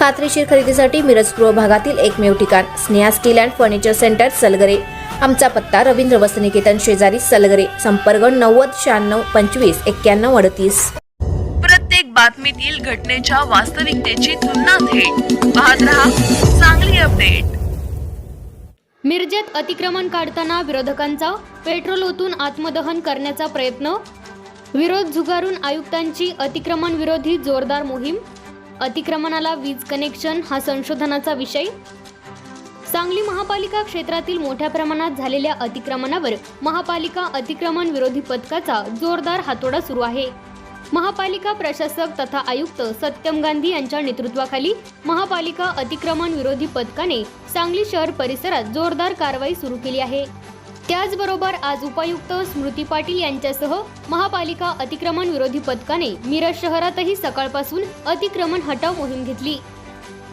खात्रीशीर खरेदीसाठी मिरज पूर्व भागातील एकमेव ठिकाण Sneha steel and furniture centre Salgare. आमचा पत्ता रवींद्र वसनिकेतन शेजारी सलगरे संपर्क नव्वद शहाण्णव पंचवीस एक्क्याण्णव अडतीस. प्रत्येक बातमीतील घटनेच्या वास्तविकतेची तुलना थेट. पाहत रहा चांगली अपडेट. मिरजेत अतिक्रमण काढताना विरोधकांचा पेट्रोल ओतून आत्मदहन करण्याचा प्रयत्न? विरोध झुगारून आयुक्तांची अतिक्रमण विरोधी जोरदार मोहीम? अतिक्रमणाला वीज कनेक्शन हा संशोधनाचा विषय. सांगली महापालिका क्षेत्रातील मोठ्या प्रमाणात झालेल्या अतिक्रमणावर महापालिका अतिक्रमण विरोधी पथकाचा जोरदार हातोडा सुरू आहे. महापालिका प्रशासक तथा आयुक्त सत्यम गांधी यांच्या नेतृत्वाखाली महापालिका अतिक्रमण विरोधी पथकाने सांगली शहर परिसरात जोरदार कारवाई सुरू केली आहे. त्याचबरोबर आज उपायुक्त स्मृती पाटील यांच्यासह महापालिका अतिक्रमण विरोधी पथकाने मिरज शहरातही सकाळपासून अतिक्रमण हटाव मोहीम घेतली.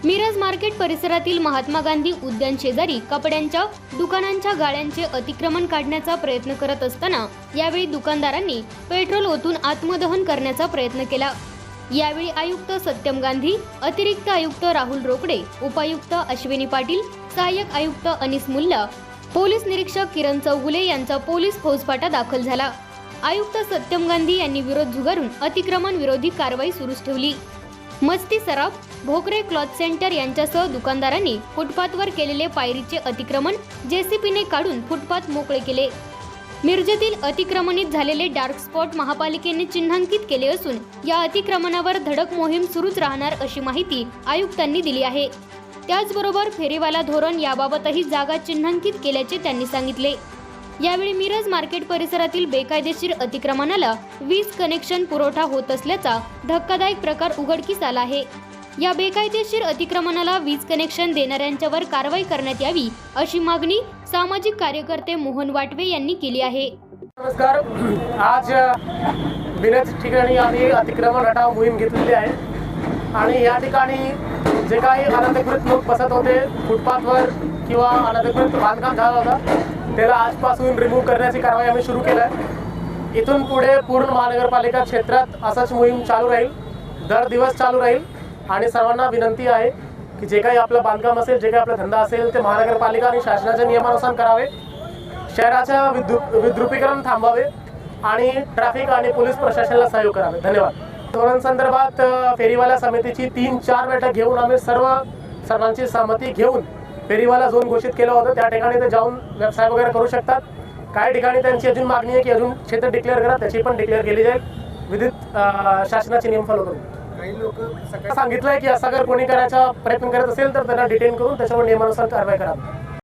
मिरज मार्केट परिसरातील महात्मा गांधी उद्यान शेजारी कपड्यांच्या दुकानांच्या गाळ्यांचे अतिक्रमण काढण्याचा प्रयत्न करत असताना यावेळी दुकानदारांनी पेट्रोल ओतून आत्मदहन करण्याचा प्रयत्न केला. यावेळी आयुक्त सत्यम गांधी अतिरिक्त आयुक्त राहुल रोकडे उपायुक्त अश्विनी पाटील सहाय्यक आयुक्त अनिस मुल्ला पोलीस निरीक्षक किरण चौगुले यांचा पोलीस फौजफाटा दाखल झाला. आयुक्त सत्यम गांधी यांनी विरोध झुगारून अतिक्रमण विरोधी कारवाई सुरूच ठेवली. मस्ती सराफ भोकरे क्लॉथ सेंटर यांच्यासह दुकानदारांनी फुटपाथवर केलेले पायरीचे अतिक्रमण जेसीपीने काढून फुटपाथ मोकळे केले. मिरजेतील अतिक्रमणित झालेले डार्क स्पॉट महापालिकेने चिन्हांकित केले असून या अतिक्रमणावर धडक मोहीम सुरूच राहणार अशी माहिती आयुक्तांनी दिली आहे. त्याचबरोबर फेरीवाला धोरण याबाबतही जागा चिन्हांकित केल्याचे त्यांनी सांगितले. यावेळी मिरज मार्केट परिसरातील बेकायदेशीर अतिक्रमणाला वीज कनेक्शन पुरवठा होत असल्याचा धक्कादायक प्रकार उघडकीस आला आहे. या बेकायदेशीर अतिक्रमणाला वीज कनेक्शन देणाऱ्यांच्यावर कारवाई करण्यात यावी अशी मागणी सामाजिक कार्यकर्ते मोहन वाटवे यांनी केली आहे. नमस्कार. आज बिनच ठिकाणी आम्ही अतिक्रमण हटाव मोहीम घेतलेली आहे. आणि या ठिकाणी जे काही अनधिकृत लोक बसत होते फुटपाथवर किंवा अनधिकृत बांधकाम झाला होता त्याला आजपासून रिमूव्ह करण्याची कारवाई आम्ही सुरू केलं आहे. इथून पुढे पूर्ण महानगरपालिका क्षेत्रात असंच मोहीम चालू राहील दर दिवस चालू राहील. आणि सर्वांना विनंती आहे की जे काही आपलं बांधकाम असेल जे काही आपला धंदा असेल ते महानगरपालिका आणि शासनाच्या नियमानुसार करावे. शहराच्या विद्रु विद्रुपीकरण थांबावे आणि ट्रॅफिक आणि पोलीस प्रशासनाला सहयोग करावे. धन्यवाद. धोरणांसंदर्भात फेरीवाला समितीची तीन चार बैठक घेऊन आम्ही सर्व सर्वांची सहमती घेऊन फेरीवाला झोन घोषित केलं होतं. त्या ठिकाणी ते जाऊन व्यवसाय वगैरे करू शकतात. काही ठिकाणी त्यांची अजून मागणी आहे की अजून क्षेत्र डिक्लेअर करा त्याची पण डिक्लेअर केली जाईल. विधित शासनाचे नियम फॉलो करून काही लोक सांगितलंय की असं जर कोणी करायचा प्रयत्न करत असेल तर त्यांना डिटेन करून त्याच्यावर नियमानुसार कारवाई करा.